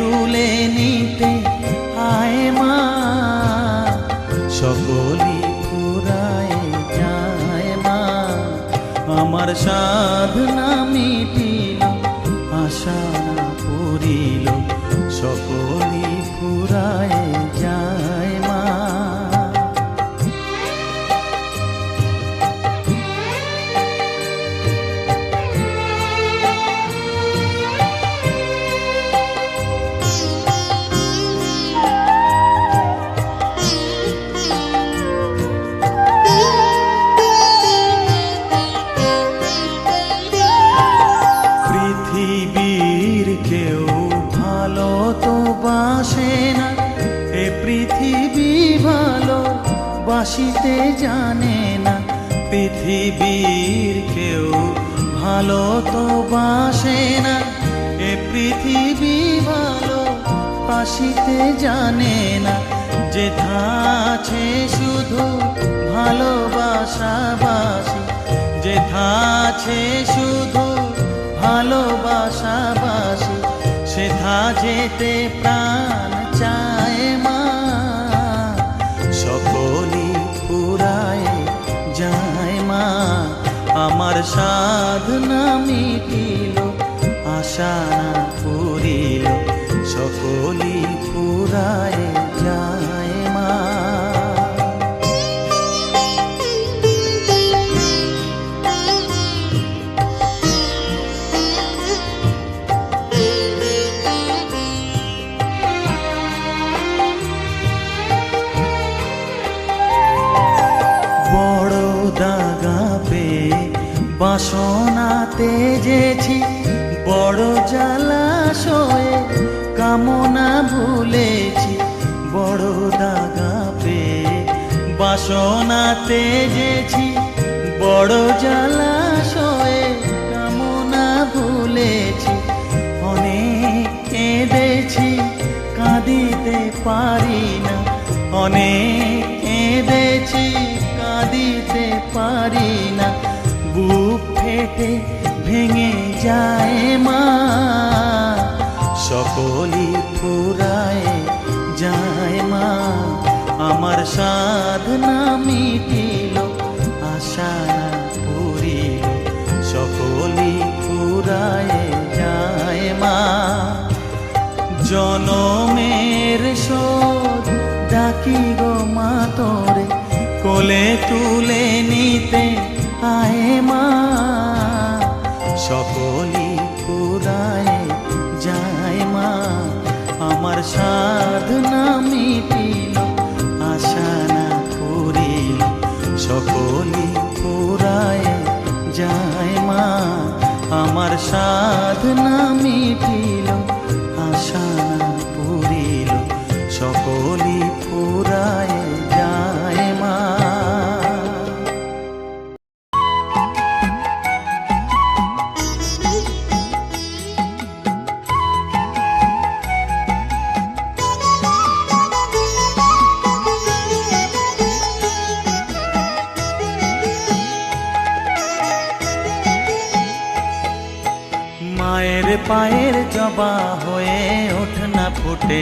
তুলে নিতে আয় মা। সকলি ফুরায় যায় মা। আমার সাধনা মিটিল আশা পুরিল সকলি বাসিতে জানে না পৃথিবীর কেউ, ভালো তো বাসে না। এ পৃথিবী ভালো বাসিতে জানে না যে আছে শুধু ভালোবাসা বাসি। যে আছে শুধু ভালোবাসা বাসি, সে থা যেতে প্রাণ চায় মা। সকলি আমার সাধনা মিটিল আশা না ফুরিল সকলি ফুরায় যেছি বড় জলাশয়ে কামনা ভুলেছি বড় দাগা পেয়ে। বাসনাতে যেছি বড় জলাশয়ে কামনা ভুলেছি। অনেক কেঁদেছি, কাঁদিতে পারি না। অনেক কেঁদেছি, কাঁদিতে পারি না। বুক ফেটে ভেঙে যায় মা। সকলি ফুরায় যায় মা। আমার সাধনা মিটিল, আশা না পুরিল সকলি ফুরায় যায় মা। জনমের শোধ ডাকি গো মা তোরে, কোলে তুলে নিতে আয় মা। সকলি খোদায় যায় মা। আমার সাধনা মিটিল, আশা না করিল। সকলি খোদায় যায় মা। আমার সাধনা মিটিল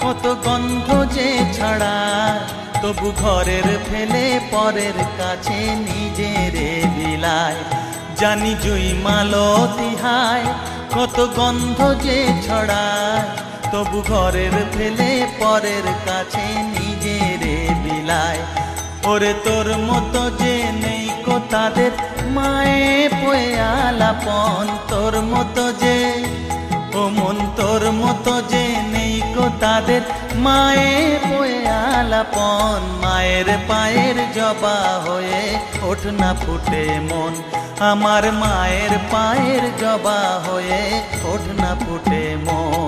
কত গন্ধ যে ছড়ায় তবু ঘরের ফেলে পরের কাছে নিজের বিলায়। জানি জুই মালো তিহায় কত গন্ধ যে ছড়ায়। তবু ঘরের ফেলে পরের কাছে নিজের বিলায়। ওরে তোর মতো যে নেই কো তাদের, মায়ে পয়ে আলাপন। তোর মতো যে ও মন তোর মতো যে নেই কো তাদের। মায়ে বয়ে আলাপন, মায়ের পায়ের জবা হয়ে ওঠ না ফুটে মন। আমার মায়ের পায়ের জবা হয়ে ওঠ না ফুটে মন।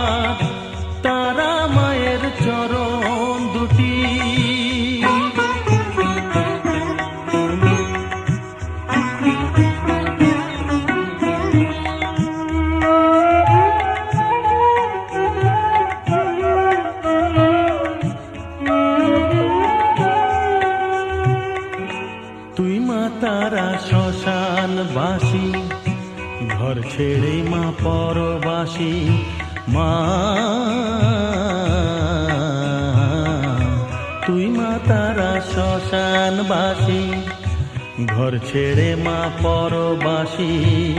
পরবাসী মা। তুই মা তারা শ্মশান বাসি ঘর ছেড়ে মা পরবাসি।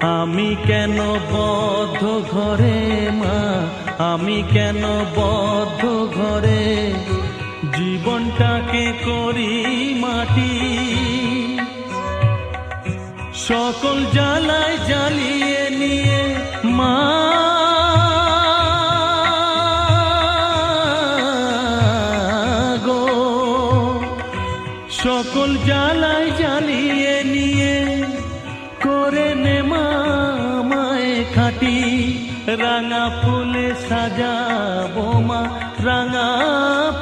আমি কেন বদ্ধ ঘরে, মা? আমি কেন বদ্ধ ঘরে? জীবনটাকে করি মাটি। সকল জ্বালায় জ্বালিয়ে মা গো সকল জ্বালায় জ্বালিয়ে নিয়ে করে নে মায়ে খাটি। রাঙা ফুলে সাজাবো মা, রাঙা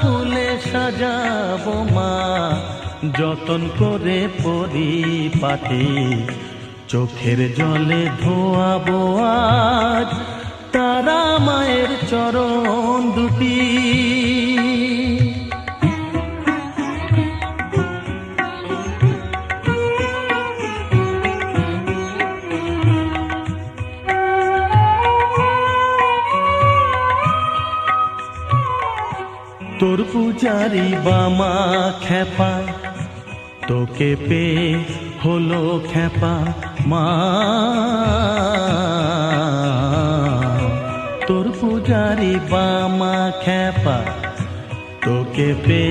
ফুলে সাজাবো মা। যতন করে পরিপাটি চোখের জলে ধোয়াবো আজ, তারা মায়ের চরণ দুটি। তোর পূজারি বামা খেপা তোকে পেয়ে হলো খেপা মা, তোর পূজারি বামা খেপা তোকে পে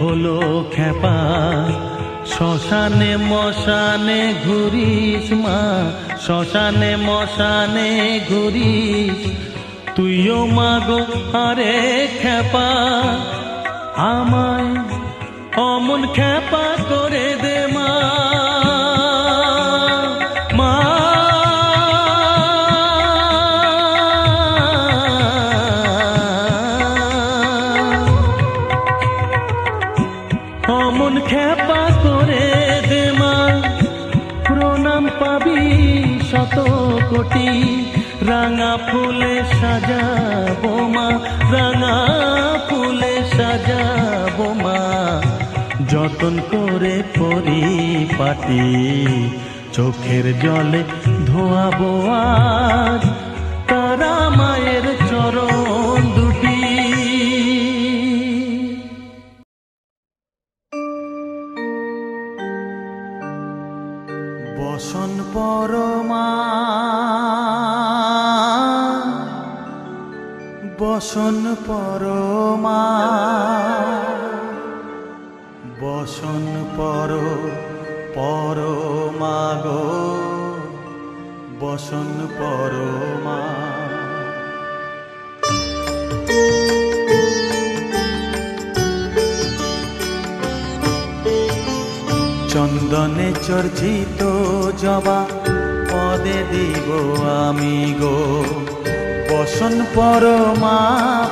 হলো খেপা শ্মশানে মশানে ঘুরিস মা, শ্মশানে মশানে ঘুরিস। তুইও মাগো আরে খেপা আমায় অমন খেপা করে দে মা। যতন করে পরিপাটি চোখের জলে ধোয়াবো আজ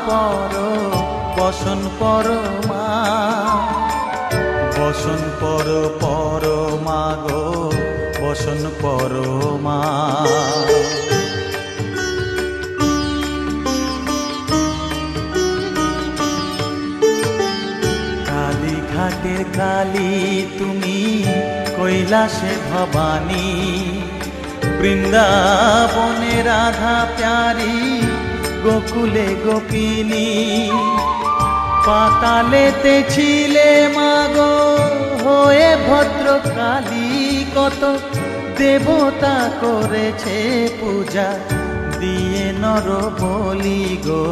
পর, বসন পরমা বসন পর পরমা গো, বসন পরমা কালী ঘাটের কালী, তুমি কৈলাসে ভবানী। বৃন্দাবনে রাধা প্যারি গোকুলে গোপিনী পাতালেতে ছিলে মাগো, হয়ে ভদ্র কালী কত দেবতা করেছে পূজা, দিয়ে নর বলি গো,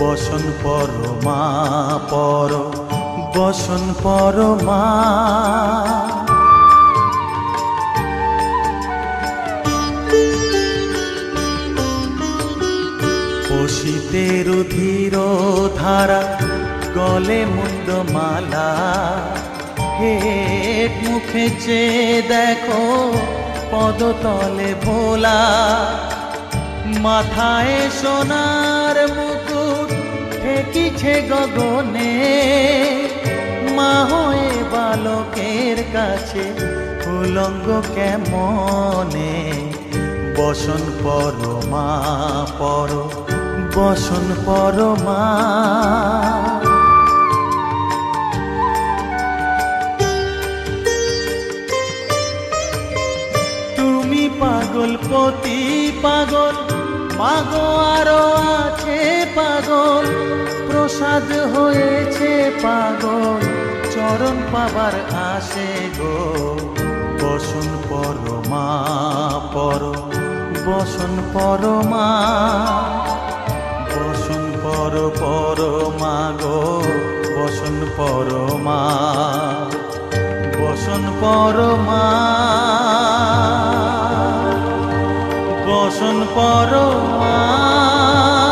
বসন পরমা পর, বসন পরমা পশিতে রুধির ধারা, গলে মুন্ড মালা। হেট মুখে চেয়ে দেখো পদতলে ভোলা। মাথায় সোনার মুকুট, ঠেকিছে গগনে। মা হয়ে বালকের কাছে, উলঙ্গ কেমনে? বসন পর মা পর। বসন পরমা। তুমি পাগল পতি পাগল মাগো আরও আছে পাগল। প্রসাদ হয়েছে পাগল, চরণ পাবার আসে গো। বসন পরমা, পর, বসন পরমা। বসন পর মাগো বসন পর মা বসন পর মা বসন পরমা বসন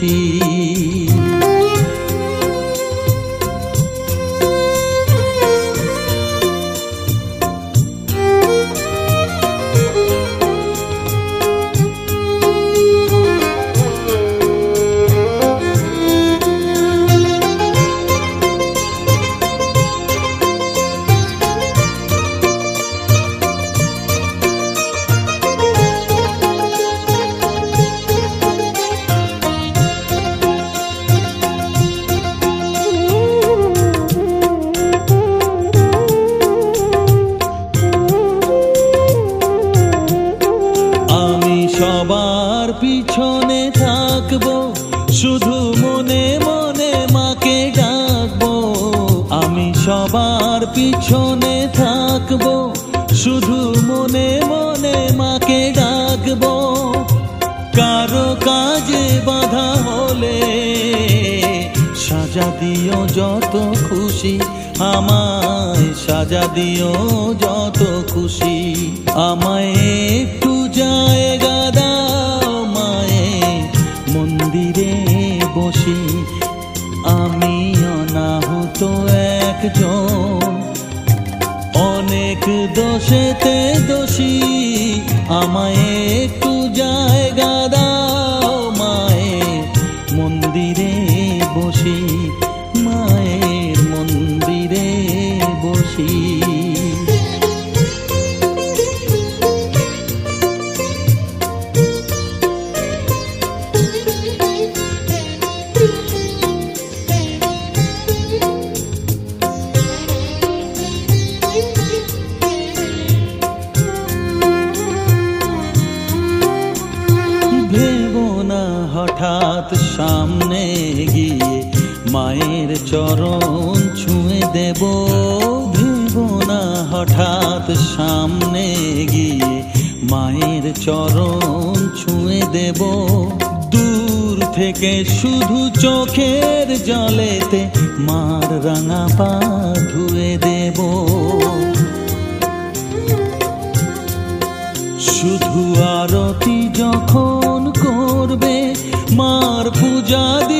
বসি সাজা দিও যত খুশি, আমায় সাজা দিও যত খুশি। আমায় একটু জায়গা দাও, মায়ে, মন্দিরে বসি। আমি অনাহুত একজন। অনেক দোষেতে দোষী, আমায় একটু জায়গা দাও। চরণ ছুঁয়ে দেব ভেবো না হঠাৎ সামনে গিয়ে। মায়ের চরণ ছুঁয়ে দেব, দূর থেকে শুধু চোখের জলেতে মার রাঙা পা ধুয়ে দেব। শুধু আরতি যখন করবে, মার পূজা দীপ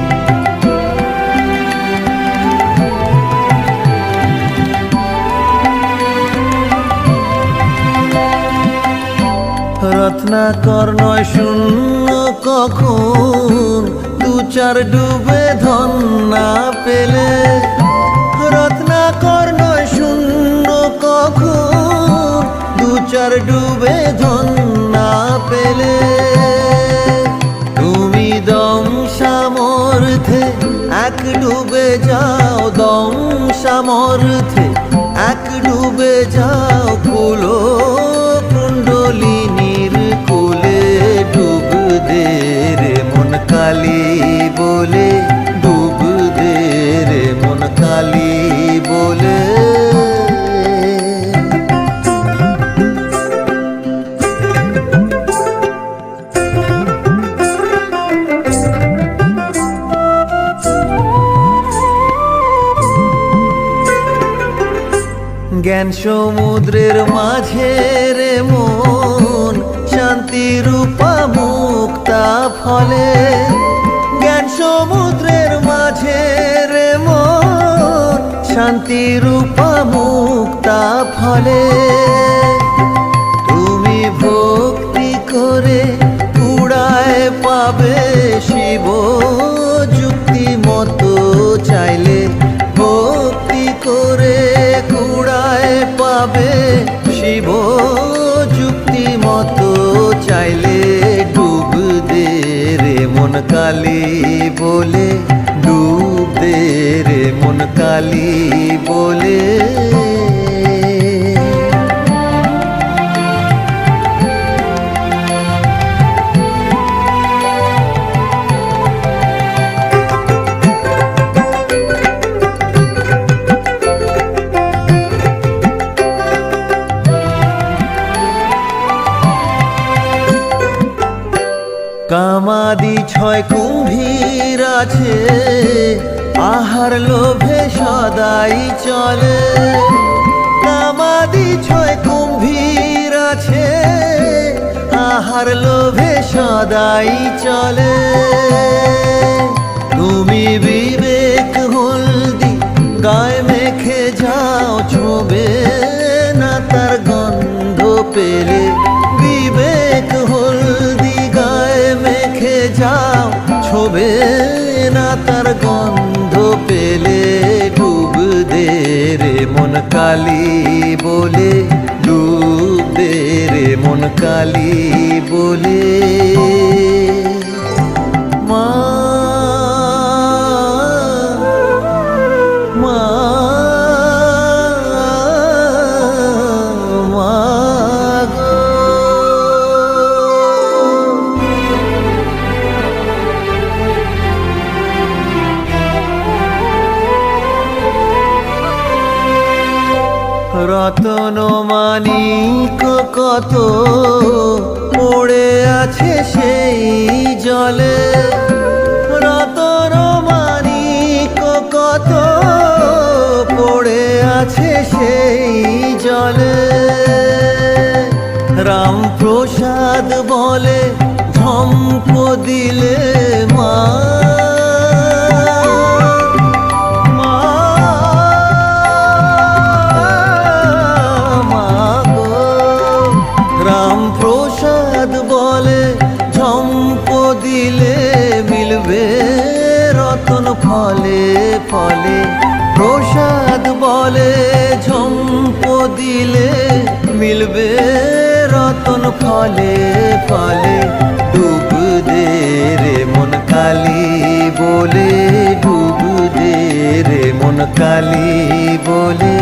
রত্নাকর নয় শূন্য কখন। দু চার ডুবে ধন না পেলে রত্নাকর নয় শূন্য কখন। দু চার ডুবে ধন না পেলে। তুমি দম সামর্থে এক ডুবে যাও, দম সামর্থে এক ডুবে যাও কুলো কুণ্ডলিনীর কুলে ডুব দে রে মন কালী বলে, ডুব দে রে মন কালী বলে। জ্ঞান সমুদ্রের মাঝে রে মন শান্তি রূপা ফলে জ্ঞান সমুদ্রের মাঝে রে মন শান্তি রূপা মুক্তা ফলে। মন কালি বলে ডুব দে রে। মন কালি বলে ছয় কুম্ভীর আছে, আহার লোভে সদাই চলে। কামাদি ছয় কুম্ভীর আছে, আহার লোভে সদাই চলে। তুমি বিবেক হলদি গায়ে মেখে যাও, ছোবে না তার গন্ধ পেলে। যাও, ছোবে না তার গন্ধ পেলে ডুব দে রে মন কালি বলে, ডুব দে রে মন কালি বলে। আছে সেই জলে। রামপ্রসাদ বলে ঝম্প দিলে মা। রামপ্রসাদ বলে মিলবে ফলে ফলে। প্রসাদ বলে, ঝম্প দিলে মিলবে রতন ফলে ফলে। ডুব দে রে মন কালি বলে, ডুব দে রে মন কালি বলে।